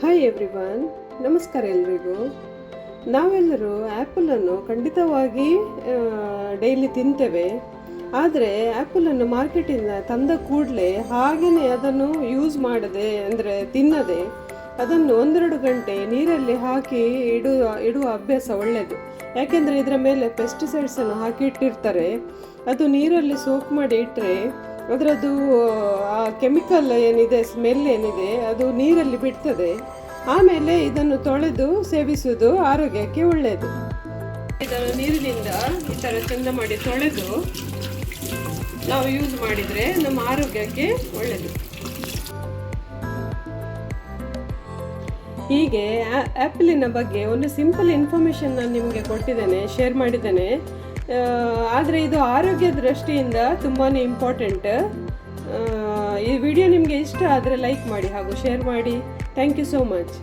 Hi everyone ನಮಸ್ಕಾರ ಎಲ್ರಿಗೂ. ನಾವೆಲ್ಲರೂ ಆ್ಯಪಲನ್ನು ಖಂಡಿತವಾಗಿ ಡೈಲಿ ತಿಂತೇವೆ. ಆದರೆ ಆ್ಯಪಲನ್ನು ಮಾರ್ಕೆಟಿಂದ ತಂದ ಕೂಡಲೇ ಹಾಗೆಯೇ ಅದನ್ನು ಯೂಸ್ ಮಾಡದೆ, ಅಂದರೆ ತಿನ್ನದೆ, ಅದನ್ನು ಒಂದೆರಡು ಗಂಟೆ ನೀರಲ್ಲಿ ಹಾಕಿ ಇಡುವ ಇಡುವ ಅಭ್ಯಾಸ ಒಳ್ಳೆಯದು ಯಾಕೆಂದರೆ ಇದರ ಮೇಲೆ ಪೆಸ್ಟಿಸೈಡ್ಸನ್ನು ಹಾಕಿ ಇಟ್ಟಿರ್ತಾರೆ. ಅದು ನೀರಲ್ಲಿ ಸೋಕ್ ಮಾಡಿ ಇಟ್ಟರೆ ಅದರದ್ದು, ಆ ಕೆಮಿಕಲ್ ಏನಿದೆ, ಸ್ಮೆಲ್ ಏನಿದೆ, ಅದು ನೀರಲ್ಲಿ ಬಿಡ್ತದೆ. ಆಮೇಲೆ ಇದನ್ನು ತೊಳೆದು ಸೇವಿಸುವುದು ಆರೋಗ್ಯಕ್ಕೆ ಒಳ್ಳೆಯದು ಇದನ್ನು ನೀರಿನಿಂದ ಈ ಥರ ಚಂದ ಮಾಡಿ ತೊಳೆದು ನಾವು ಯೂಸ್ ಮಾಡಿದರೆ ನಮ್ಮ ಆರೋಗ್ಯಕ್ಕೆ ಒಳ್ಳೆಯದು ಹೀಗೆ ಆ್ಯಪಲಿನ ಬಗ್ಗೆ ಒಂದು ಸಿಂಪಲ್ ಇನ್ಫಾರ್ಮೇಷನ್ ನಾನು ನಿಮಗೆ ಕೊಟ್ಟಿದ್ದೇನೆ ಶೇರ್ ಮಾಡಿದ್ದೇನೆ. ಆದರೆ ಇದು ಆರೋಗ್ಯ ದೃಷ್ಟಿಯಿಂದ ತುಂಬಾ ಇಂಪಾರ್ಟೆಂಟ್ ಈ ವಿಡಿಯೋ ನಿಮಗೆ ಇಷ್ಟ ಆದರೆ ಲೈಕ್ ಮಾಡಿ ಹಾಗೂ ಶೇರ್ ಮಾಡಿ. Thank you so much